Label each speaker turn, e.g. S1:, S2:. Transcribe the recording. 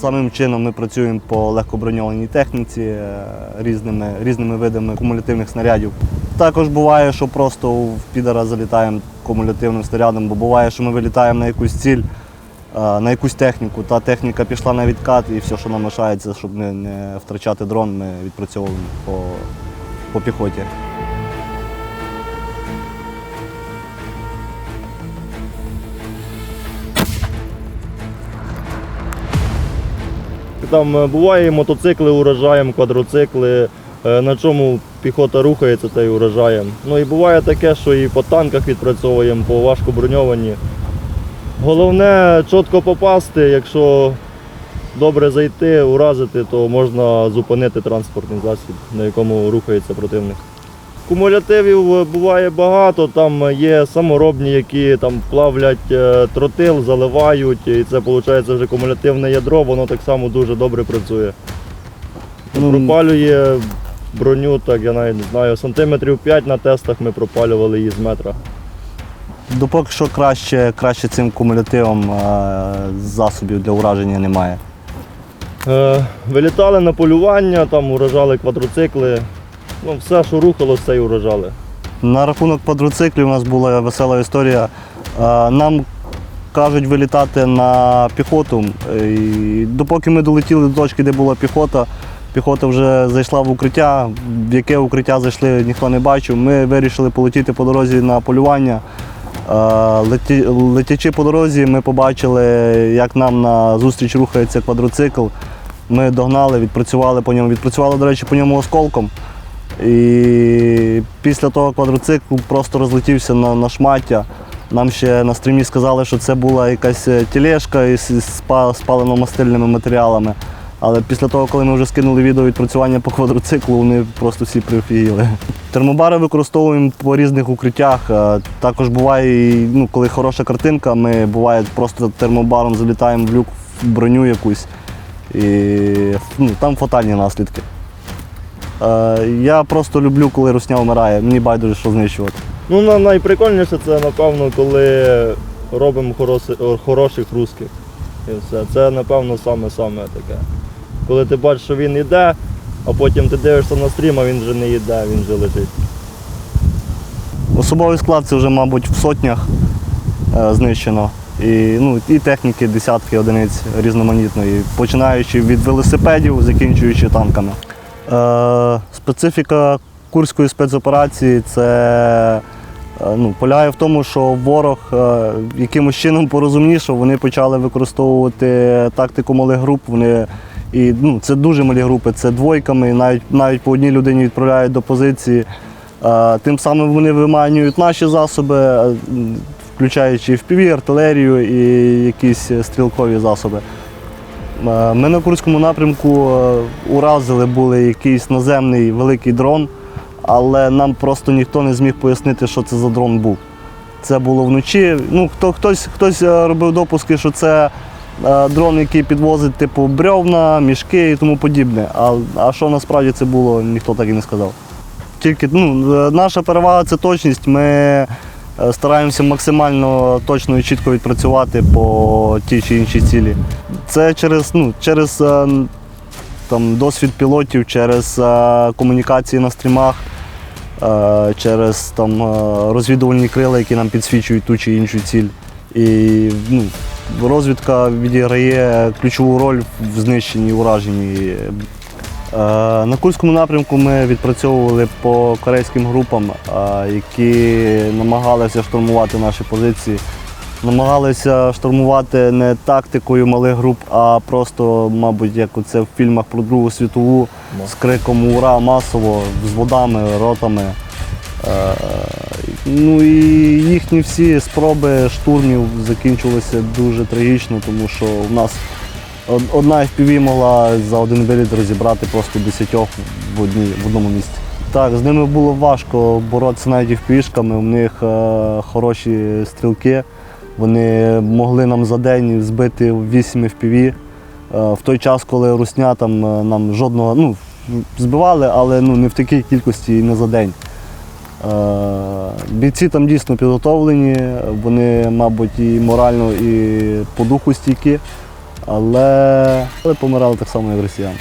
S1: самим чином ми працюємо по легкоброньованій техніці е, різними, різними видами кумулятивних снарядів. Також буває, що просто в підара залітаємо кумулятивним снарядом, бо буває, що ми вилітаємо на якусь ціль, е, на якусь техніку. Та техніка пішла на відкат і все, що нам лишається, щоб не, втрачати дрон, ми відпрацьовуємо по, по піхоті.
S2: Там е, буває мотоцикли урожаєм, квадроцикли, е, на чому піхота рухається, та й урожаєм. Ну і буває таке, що і по танках відпрацьовуємо, по важко броньовані. Головне чітко попасти, якщо добре зайти, уразити, то можна зупинити транспортний засіб, на якому рухається противник. Кумулятивів е, буває багато, там є саморобні, які там плавлять е, тротил, заливають, і це виходить вже кумулятивне ядро, воно так само дуже добре працює.
S1: Ну,
S2: Пропалює броню, так я навіть не знаю, сантиметрів 5 на тестах ми пропалювали її з метра.
S1: Допоки що краще, краще цим кумулятивом е, засобів для ураження немає.
S2: Е, вилітали на полювання, там уражали квадроцикли. Ну, все, що рухалося, це й уражали.
S1: На рахунок квадроциклів у нас була весела історія. Нам кажуть вилітати на піхоту. І допоки ми долетіли до точки, де була піхота, піхота вже зайшла в укриття. В яке укриття зайшли, ніхто не бачив. Ми вирішили полетіти по дорозі на полювання. Летячи по дорозі, ми побачили, як нам на зустріч рухається квадроцикл. Ми догнали, відпрацювали по ньому. Відпрацювали, до речі, по ньому осколком. І після того квадроцикл просто розлетівся на, на шмаття. Нам ще на стрімі сказали, що це була якась е, тележка із, спалено-мастильними матеріалами. Але після того, коли ми вже скинули відео відпрацювання по квадроциклу, вони просто всі прифігіли. Термобари використовуємо по різних укриттях. Також буває, ну, коли хороша картинка, ми буває просто термобаром залітаємо в люк в броню якусь. І ну, там фатальні наслідки. Е, Я просто люблю, коли русня вмирає. Мені байдуже, що знищувати.
S2: Ну, найприкольніше це, напевно, коли робимо хороши- хороших русських. І все. Це, напевно, саме-саме таке. Коли ти бачиш, що він йде, а потім ти дивишся на стрім, а він вже не йде, він вже лежить.
S1: Особовий склад це вже, мабуть, в сотнях е, знищено. І, ну, і техніки, десятки одиниць різноманітної, починаючи від велосипедів, закінчуючи танками. Е, специфіка курської спецоперації це е, ну, полягає в тому, що ворог е, якимось чином порозумнішав, вони почали використовувати тактику малих груп. Вони, і, ну, це дуже малі групи, це двойками, навіть, навіть по одній людині відправляють до позиції. Тим самим вони виманюють наші засоби, включаючи FPV, артилерію і якісь стрілкові засоби. Е, Ми на Курському напрямку е, уразили були якийсь наземний великий дрон, але нам просто ніхто не зміг пояснити, що це за дрон був. Це було вночі. Ну, хто, хтось, хтось е, робив допуски, що це дрон, який підвозить типу бревна, мішки і тому подібне. А, а що насправді це було, ніхто так і не сказав. Тільки ну, наша перевага це точність. Ми стараємося максимально точно і чітко відпрацювати по тій чи іншій цілі. Це через, ну, через е, там, досвід пілотів, через е, комунікації на стрімах, е, через там, е, розвідувальні крила, які нам підсвічують ту чи іншу ціль. І ну, розвідка відіграє ключову роль в знищенні ураженні Е, На Курському напрямку ми відпрацьовували по корейським групам, е, які намагалися штурмувати наші позиції. Намагалися штурмувати не тактикою малих груп, а просто, мабуть, як це в фільмах про Другу світову, з криком Ура масово, з водами, ротами. Е, Ну і їхні всі спроби штурмів закінчилися дуже трагічно, тому що в нас Одна FPV могла за один виліт розібрати просто десятьох в, одній, в одному місці. Так, з ними було важко боротися навіть FPV-шками, у них е, хороші стрілки. Вони могли нам за день збити 8 FPV. Е, в той час, коли русня там е, нам жодного ну, збивали, але ну, не в такій кількості і не за день. Е, Бійці там дійсно підготовлені, вони, мабуть, і морально, і по духу стійкі. Але, але помирали так само, як росіяни.